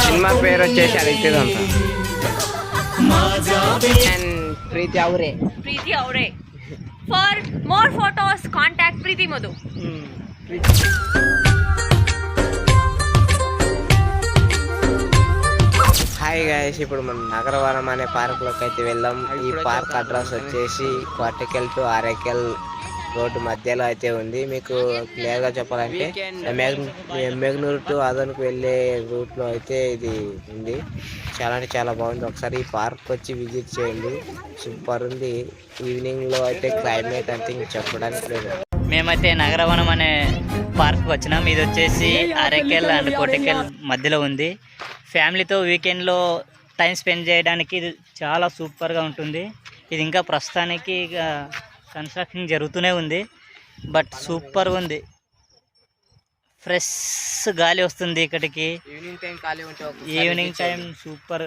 Cinema పేరు వచ్చేసి అడిగితే and Preeti Aure Preeti Aure. For more photos, contact Preeti Madhu. Hi guys ఇప్పుడు మనం నగరవరం అనే పార్క్లోకి అయితే వెళ్దాం ఈ పార్క్ అడ్రస్ వచ్చేసి కోటకెల్ టు ఆరేకెల్ రోడ్డు మధ్యలో అయితే ఉంది. మీకు క్లియర్గా చెప్పాలంటే మెగ్నూరు టు అదనకు వెళ్ళే రూట్లో అయితే ఇది ఉంది. చాలా అంటే చాలా బాగుంది. ఒకసారి ఈ పార్క్ వచ్చి విజిట్ చేయండి. సూపర్ ఉంది. ఈవినింగ్లో అయితే క్లైమేట్ అంతే ఇంక చెప్పడానికి లేదు. మేమైతే నగరవనం అనే పార్క్కి వచ్చినాం. ఇది వచ్చేసి అరకెల్ అండ్ కోటకెల్ మధ్యలో ఉంది. ఫ్యామిలీతో వీకెండ్లో టైం స్పెండ్ చేయడానికి ఇది చాలా సూపర్గా ఉంటుంది. ఇది ఇంకా ప్రస్తుతానికి ఇక కన్స్ట్రక్షన్ జరుగుతూనే ఉంది. బట్ సూపర్గా ఉంది. ఫ్రెష్ గాలి వస్తుంది ఇక్కడికి. ఈవినింగ్ టైం ఖాళీ ఉంటే ఈవినింగ్ టైం సూపర్.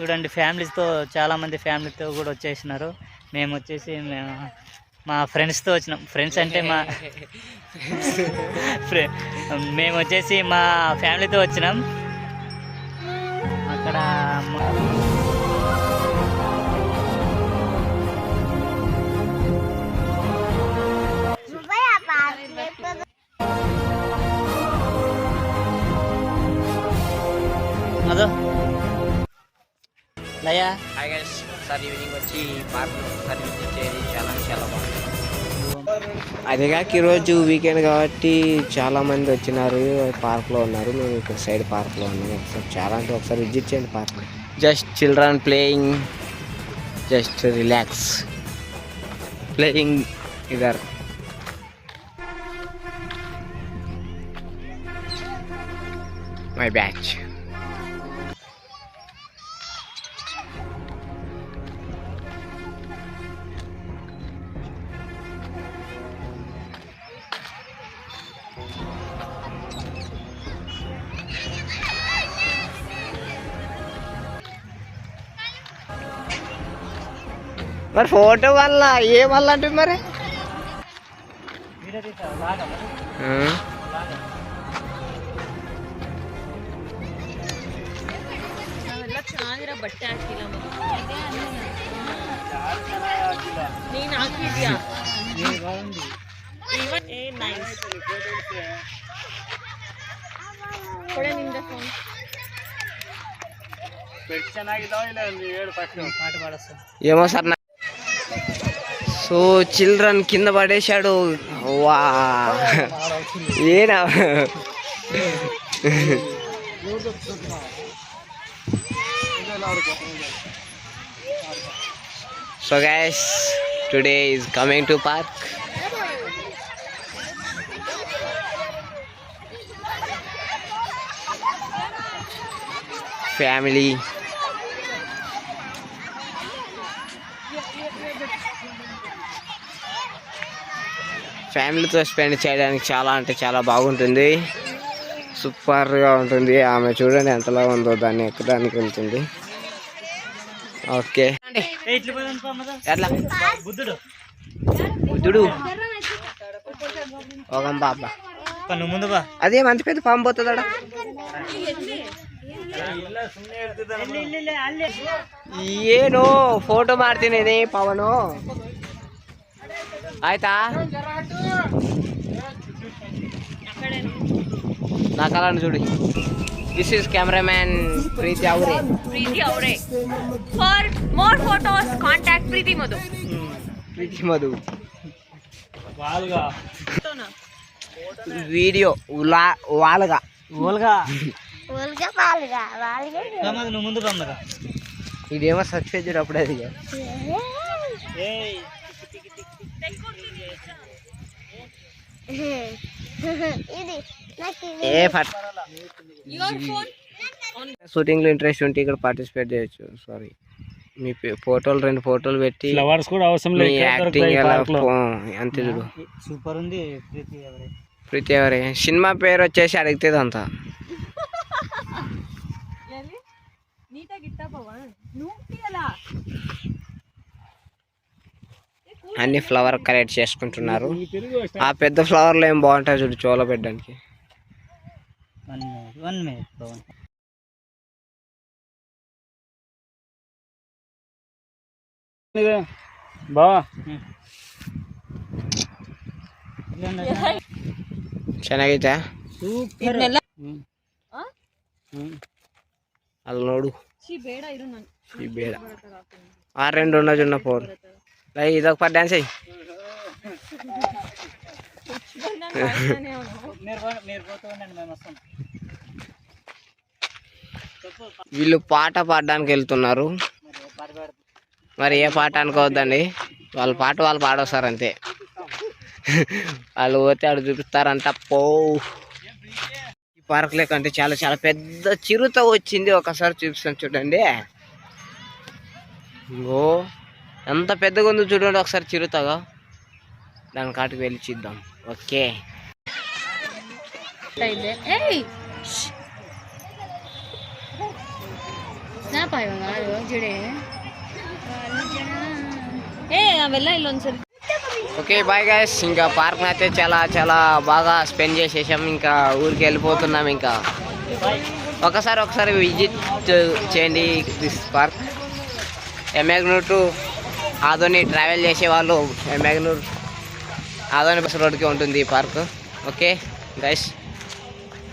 చూడండి ఫ్యామిలీస్తో చాలామంది ఫ్యామిలీతో కూడా వచ్చేసినారు. మేము వచ్చేసి మేము- మా ఫ్రెండ్స్తో వచ్చినాం. ఫ్రెండ్స్ అంటే మా మేము వచ్చేసి మా ఫ్యామిలీతో వచ్చినాం. అదో లయా హాయ్ గైస్ ఒకసారి ఈవినింగ్ వచ్చి పార్క్ ఒకసారి విజిట్ చేయండి చాలా చాలా బాగుంది అదేగాక ఈరోజు వీకెండ్ కాబట్టి చాలా మంది వచ్చినారు. పార్క్లో ఉన్నారు. మేము ఇక్కడ సైడ్ పార్క్లో ఉన్నాము ఒకసారి చాలా అంటే ఒకసారి విజిట్ చేయండి park just children playing just relax playing either మై బ్యాచ్ మరి ఫోటో వల్ల ఏ వల్ల అంటే మరి ఆ? ನಾವೆಲ್ಲ ಚೆನ್ನಾಗಿರೋ ಬಟ್ಟೆ ಹಾಕಿಲ್ಲ ನೀನ್ ಹಾಕಿದ್ಯಾ ಇವನ್ ಏ ನೈಸ್ ಕೊಡೆ ನಿಂದ ಫೋನ್ సో చిల్డ్రన్ కింద పడేశాడు. వా. ఏనా? So guys today is coming to park family ఫ్యామిలీతో స్పెండ్ చేయడానికి చాలా అంటే చాలా బాగుంటుంది సూపర్గా ఉంటుంది ఆమె చూడండి ఎంతలా ఉందో దాన్ని ఎక్కడానికి వెళ్తుంది ఓకే ఇట్లా పోదాం పా మద. ఎట్లా బుద్ధుడు బుద్ధుడు ఒక బాబా పా, నువ్వు ముందు బా అదే మంచి పెద్ద పాము పోతుందా ಏನು ಫೋಟೋ ಮಾಡ್ತೀನಿ ಪವನು ಆಯ್ತಾ నా కళను చూడు. This is cameraman Preeti Aure Preeti Aure. For more photos contact Preeti Madhu. Hmm, Preeti Madhu. Video ఉలా వాలగా ఓల్గా. ఓల్గా వాలగా వాలగా కమదు ముందు కమదు ఇదేమో సక్సెస్ చేయడం అది ఏయ్. ఏ షూటింగ్లో ఇంట్రెస్ట్ ఉంటే ఇక్కడ పార్టిసిపేట్ చేయొచ్చు. సారీ మీ ఫోటోలు రెండు ఫోటోలు పెట్టి ఫ్లవర్స్ కూడా అవసరం లేదు యాక్టింగ్ చూడు సూపర్ ఉంది ప్రీతి ఎవరి? సినిమా పేరు వచ్చేసి అడిగితే అంతా నీట గిట్టా నువ్వు అన్ని ఫ్లవర్ కలెక్ట్ చేసుకుంటున్నారు ఆ పెద్ద ఫ్లవర్లు ఏం బాగుంటాయి చూడు చోల పెట్టడానికి one minute one minute Pawan బావా ಚೆನ್ನಾಗೈತೆ ಇದನ್ನೆಲ್ಲ ಅಲ್ಲಿ ನೋಡು ಛೀ ಬೇಡ ಇರು ನಾನು ఈ బేడ ఆ రెండు ఉన్న చున్న ఫోన్ లై ఇదొక పది డాన్స్ అయ్యి వీళ్ళు పాట పాడడానికి వెళ్తున్నారు. మరి ఏ పాట అనుకోవద్దండి. వాళ్ళ పాట వాళ్ళు పాడొస్తారు అంతే. వాళ్ళు పోతే ఆడు చూపిస్తారంట పో. ఈ పార్క్ లేకంటే చాలా చాలా పెద్ద చిరుత వచ్చింది. ఒకసారి చూపిస్తాను చూడండి. ఓ ఎంత పెద్దగా ఉందో చూడండి ఒకసారి చిరుతగా. దాని కాటికి వెళ్ళి చూద్దాం. ఓకే. ఓకే బాయ్ గాయస్ ఇంకా పార్క్ అయితే చాలా చాలా బాగా స్పెండ్ చేసేసాం. ఇంకా ఊరికి వెళ్ళిపోతున్నాం ఇంకా. ఒకసారి ఒకసారి విజిట్ చేయండి దిస్ పార్క్ ఎమ్మెగ్నూ టు ఆదోని ట్రావెల్ చేసే వాళ్ళు ఎమ్మెగ్నూర్ ఆదోని బస్ రోడ్కి ఉంటుంది ఈ park okay guys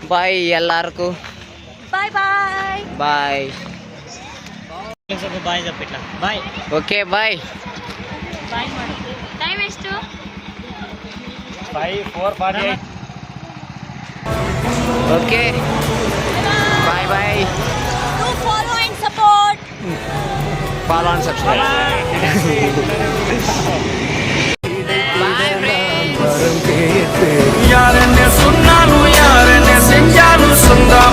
bye ఎల్లారకు bye bye bye bye చెప్పు ఇట్లా బాయ్ ఓకే బాయ్ ಬಾಯ್ ಮಾಡು ಟೈಮ್ ಎಷ್ಟು five four forty eight okay bye bye Bağlarını saçlar. Yarın ne sunnalu yarın ne sincalu sunda